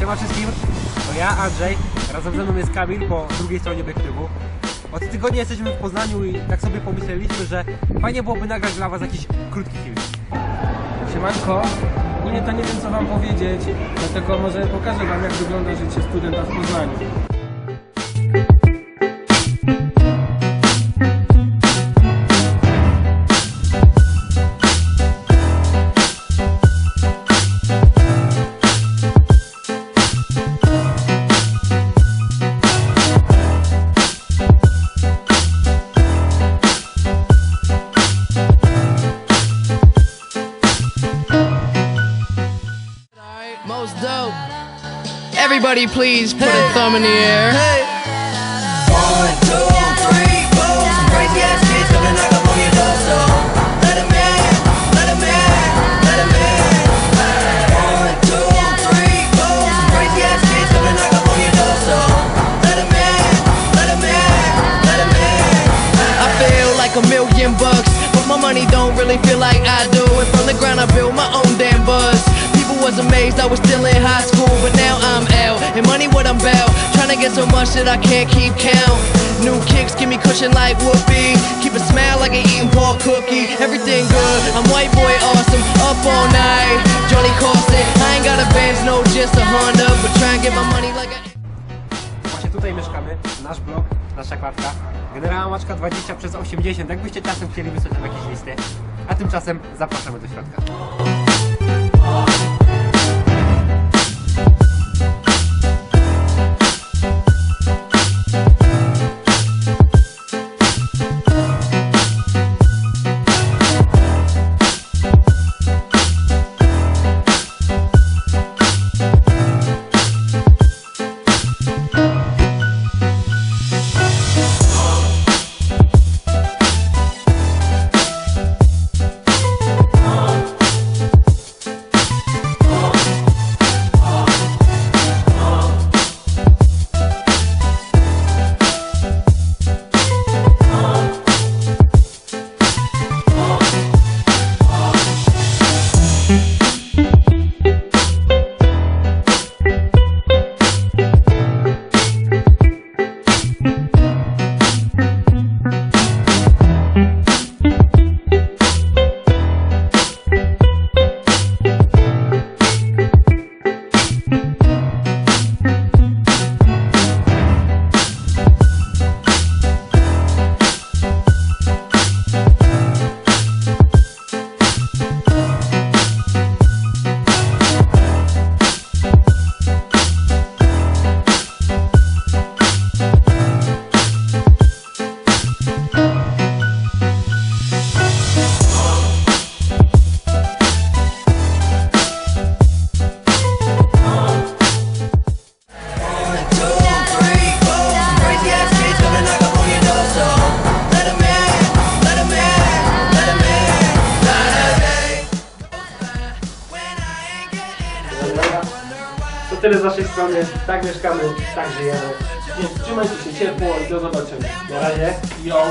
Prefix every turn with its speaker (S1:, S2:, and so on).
S1: Siema wszystkim, to ja Andrzej, razem ze mną jest Kamil po drugiej stronie obiektywu. Od tygodnia jesteśmy w Poznaniu i tak sobie pomyśleliśmy, że fajnie byłoby nagrać dla was jakiś krótki film.
S2: Siemanko, ogólnie to nie wiem co wam powiedzieć, dlatego może pokażę wam jak wygląda życie studenta w Poznaniu.
S3: Everybody, please put a thumb in the air.
S4: One, two, three, four. Some crazy ass kids gonna knock up on your door, so let 'em in, let 'em in, let 'em in. One, two, three, four. Some crazy ass kids gonna knock up on your door, so let 'em in, let 'em in, let 'em in.
S3: I feel like a million bucks, but my money don't really feel like I do. And from the ground, I built my own damn buzz. People was amazed I was still in high school, but now I'm out. And money, what I'm about. Trying to get so much that I can't keep count. New kicks give me cushion like whoopee. Keep a smile like an eating pork cookie. Everything good, I'm white boy awesome. Up all night, Johnny Carson. I ain't got a Benz, no, just a Honda. But try and get my money like I.
S1: Właśnie tutaj mieszkamy, nasz blok, nasza klatka. Generała Maczka 20 przez 80, jakbyście czasem chcieli wysłać nam jakieś listy. A tymczasem zapraszamy do środka.
S2: To tyle z naszej strony, tak mieszkamy, tak żyjemy. Więc trzymajcie się ciepło i do zobaczenia.
S1: Na razie.
S2: Yo!